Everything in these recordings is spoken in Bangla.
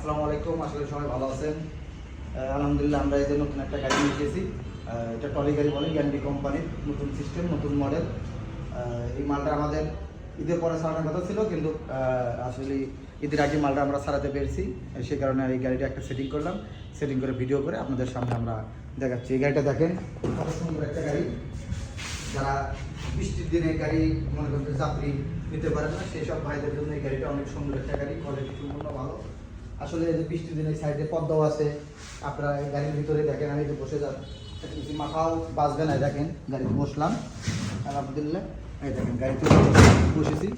আসসালামু আলাইকুম আসলে সবাই ভালো আছেন। আলহামদুলিল্লাহ, আমরা এই যে নতুন একটা গাড়ি নিয়ে এসেছি। এটা টলি গাড়ি বলে, গ্যান্ডি কোম্পানির নতুন সিস্টেম, নতুন মডেল। এই মালটা আমাদের ঈদের পরে ছাড়ানোর কথা ছিল, কিন্তু আসলে ঈদের আগে মালটা আমরা ছাড়াতে পেরেছি। সেই কারণে এই গাড়িটা একটা সেটিং করলাম। সেটিং করে ভিডিও করে আপনাদের সামনে আমরা দেখাচ্ছি। এই গাড়িটা দেখেন, কত সুন্দর একটা গাড়ি। যারা বৃষ্টির দিনে গাড়ি, মনে করেন যে যাত্রী নিতে পারেন না, সেই সব ভাইদের জন্য এই গাড়িটা অনেক সুন্দর একটা গাড়ি। কোয়ালিটি সম্পূর্ণ ভালো। আসলে এই যে বৃষ্টির দিনে সাইডে পদ্মাও আছে, আপনারা গাড়ির ভিতরে দেখেন, আমি যে বসে যান কিছু মাথাও বাঁচবে না দেখেন, গাড়িতে বসলাম। আলহামদুলিল্লাহ, এই দেখেন, গাড়িতে বসেছি।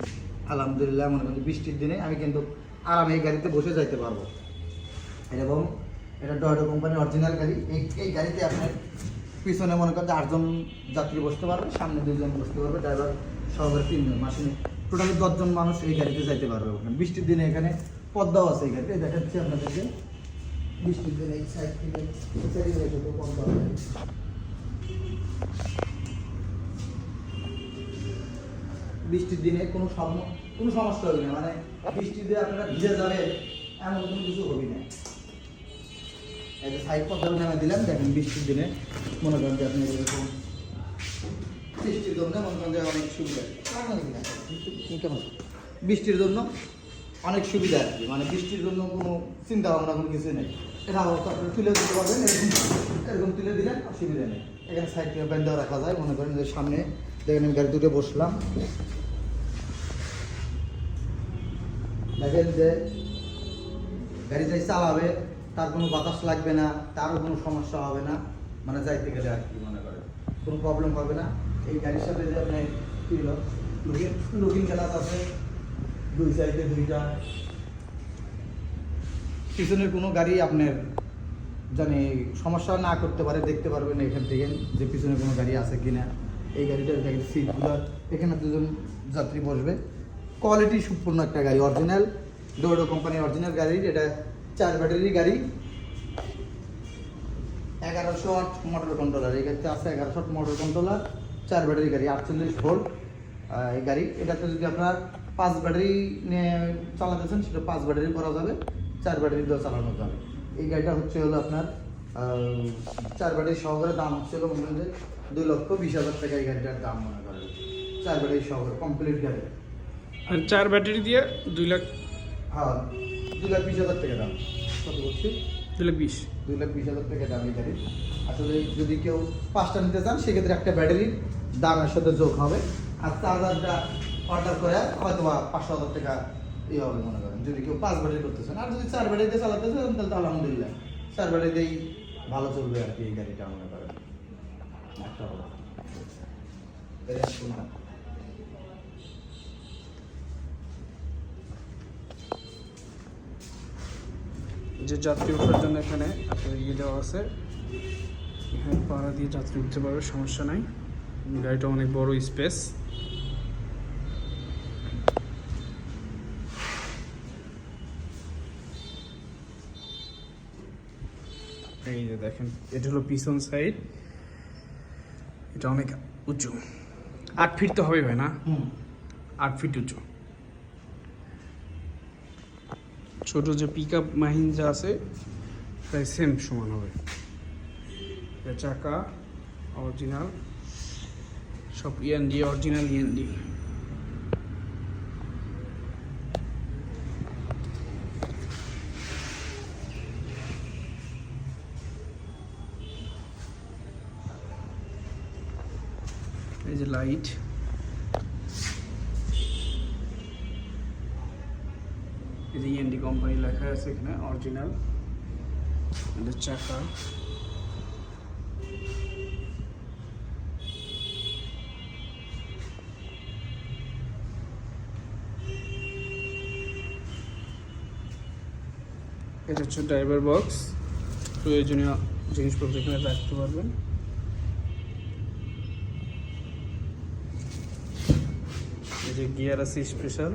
আলহামদুলিল্লাহ, মনে করেন বৃষ্টির দিনে আমি কিন্তু আরামে গাড়িতে বসে যাইতে পারব। এবং এটা ডয়ডো কোম্পানির অরিজিনাল গাড়ি। এই এই গাড়িতে আপনার পিছনে মনে করেন আটজন যাত্রী বসতে পারবে, সামনে দুজন বসতে পারবে ড্রাইভার সহকারে তিনজন। মাসে টোটালি দশজন মানুষ এই গাড়িতে যাইতে পারবে। বৃষ্টির দিনে এখানে পদ্মাও আছে এখানে। দেখাচ্ছি আপনাদেরকে। বৃষ্টির দিনে এই সাইড থেকে পদ্মা। বৃষ্টির দিনে কোনো কোনো সমস্যা হবে না। মানে বৃষ্টির দিনে আপনারা ভিজে যাবে এমন কোনো কিছু হবে না। এই যে সাইড পদ্মার নামে দিলাম দেখেন বৃষ্টির দিনে মনে করেন যে আপনি এরকম বৃষ্টির জন্য মনে করেন যে অনেক সুবিধা। কেমন? বৃষ্টির জন্য অনেক সুবিধা আর কি। মানে বৃষ্টির জন্য কোনো চিন্তা ভাবনা কোনো কিছু নেই। এটা অবস্থা আপনি তুলে দিতে পারবেন, এরকম এরকম তুলে দিলেন অসুবিধা নেই। এখানে সাইড থেকে ব্যান্ডাও রাখা যায়, মনে করেন যে সামনে দেখেন আমি গাড়ি দুটো বসলাম। দেখেন যে গাড়ি যাই চালাবে, তার কোনো বাতাস লাগবে না, তারও কোনো সমস্যা হবে না মানে যাইতে গেলে আর কি মনে করেন। কোনো প্রবলেম হবে না। এই গাড়ির সাথে যে আপনি কি হলো? লুকিং গ্লাস আছে। দুই সাইডে দুইটা। পিছনের কোনো গাড়ি আপনার জানি সমস্যা না করতে পারে, দেখতে পারবেন এখান থেকে যে পিছনে কোনো গাড়ি আছে কিনা। এই গাড়িটার গাড়ির সিটগুলো এখানে দুজন যাত্রী বসবে। কোয়ালিটি সম্পূর্ণ একটা গাড়ি অরিজিনাল ডোডো কোম্পানির অরিজিনাল গাড়ি, এটা চার ব্যাটারি গাড়ি। এগারোশো আট মোটর কন্ট্রোলার এই গাড়িতে আছে এগারোশো আট মোটর কন্ট্রোলার চার ব্যাটারি গাড়ি, আটচল্লিশ ভোল্ট এই গাড়ি। এটাতে যদি আপনার পাঁচ ব্যাটারি নিয়ে চালাতেছেন সেটা পাঁচ ব্যাটারি করা যাবে চার ব্যাটারি দিয়েও চালানো যাবে। এই গাড়িটা হচ্ছে হলো আপনার চার ব্যাটারি সহকারে দাম হচ্ছে হলো মনে করেন যে দুই লক্ষ বিশ হাজার টাকা এই গাড়িটার দাম মনে করেন। চার ব্যাটারি সহকারে কমপ্লিট গাড়ি। আর চার ব্যাটারি দিয়ে দুই লাখ হ্যাঁ দুই লাখ বিশ হাজার টাকা দাম। কত বলছি? দুই লাখ বিশ। দুই লাখ বিশ হাজার টাকা দাম এই গাড়ির। আসলে যদি কেউ পাঁচটা নিতে চান সেক্ষেত্রে একটা ব্যাটারির দামের সাথে যোগ হবে। আর চার্জারটা অর্ডার করে হয়তো বা পাঁচশো হাজার টাকা ইয়ে হবে মনে করেন, যদি কেউ পাঁচ ব্যাটারি করতে চান আর যদি চার ব্যাটারিতে চালাতে চান তাহলে আলহামদুলিল্লাহ। চার ব্যাটারিতেই ভালো চলবে আর কি এই গাড়িটা মনে করেন। যে যাত্রী ওঠার জন্য এখানে ইয়ে দেওয়া আছে। এখানে পাড়া দিয়ে যাত্রী উঠতে পারবে, সমস্যা নাই। গাড়িটা অনেক বড় স্পেস। এই যে দেখেন এটা হলো পিছন সাইড এটা অনেক উঁচু। আট ফিট তো হবে ভাই না? আট ফিট উঁচু। ছোট যে পিক আপ মাহিন্দ্রা আছে প্রায় সেম সমান হবে। চাকা অরিজিনাল সব ইএনডি অরিজিনাল ইএনডি এই যে লাইট এই যে ইএনডি কোম্পানি লেখা আছে এখানে অরিজিনাল এটা চাকা এটা হচ্ছে ড্রাইভার বক্স প্রয়োজনীয় জিনিসপত্র এখানে রাখতে পারবেন। এই যে গিয়ার আছে স্পেশাল